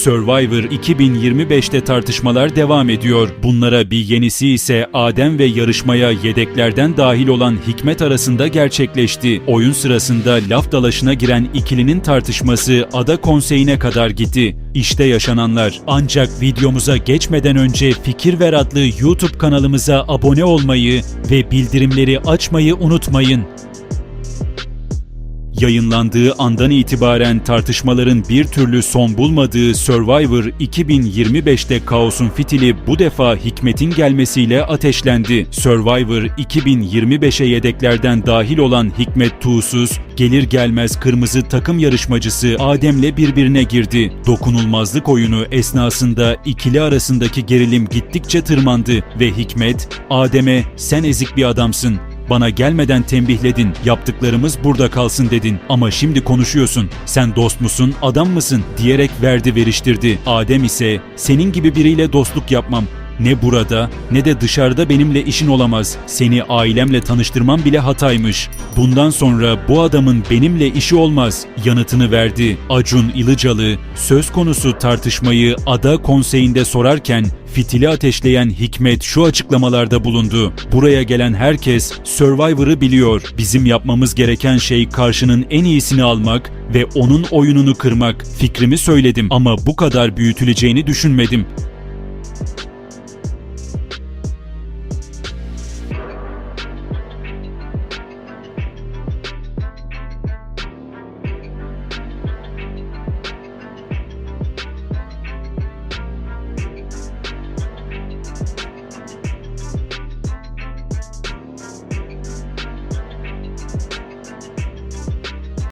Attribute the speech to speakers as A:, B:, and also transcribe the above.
A: Survivor 2025'te tartışmalar devam ediyor. Bunlara bir yenisi ise Adem ve yarışmaya yedeklerden dahil olan Hikmet arasında gerçekleşti. Oyun sırasında laf dalaşına giren ikilinin tartışması ada konseyine kadar gitti. İşte yaşananlar. Ancak videomuza geçmeden önce Fikir Ver adlı YouTube kanalımıza abone olmayı ve bildirimleri açmayı unutmayın. Yayınlandığı andan itibaren tartışmaların bir türlü son bulmadığı Survivor 2025'te kaosun fitili bu defa Hikmet'in gelmesiyle ateşlendi. Survivor 2025'e yedeklerden dahil olan Hikmet Tuğsuz, gelir gelmez kırmızı takım yarışmacısı Adem'le birbirine girdi. Dokunulmazlık oyunu esnasında ikili arasındaki gerilim gittikçe tırmandı ve Hikmet, Adem'e sen ezik bir adamsın, bana gelmeden tembihledin, yaptıklarımız burada kalsın dedin ama şimdi konuşuyorsun. Sen dost musun, adam mısın diyerek verdi veriştirdi. Adem ise senin gibi biriyle dostluk yapmam. Ne burada ne de dışarıda benimle işin olamaz. Seni ailemle tanıştırmam bile hataymış. Bundan sonra bu adamın benimle işi olmaz yanıtını verdi. Acun İlıcalı söz konusu tartışmayı ada konseyinde sorarken fitili ateşleyen Hikmet şu açıklamalarda bulundu. Buraya gelen herkes Survivor'ı biliyor. Bizim yapmamız gereken şey karşının en iyisini almak ve onun oyununu kırmak. Fikrimi söyledim ama bu kadar büyütüleceğini düşünmedim.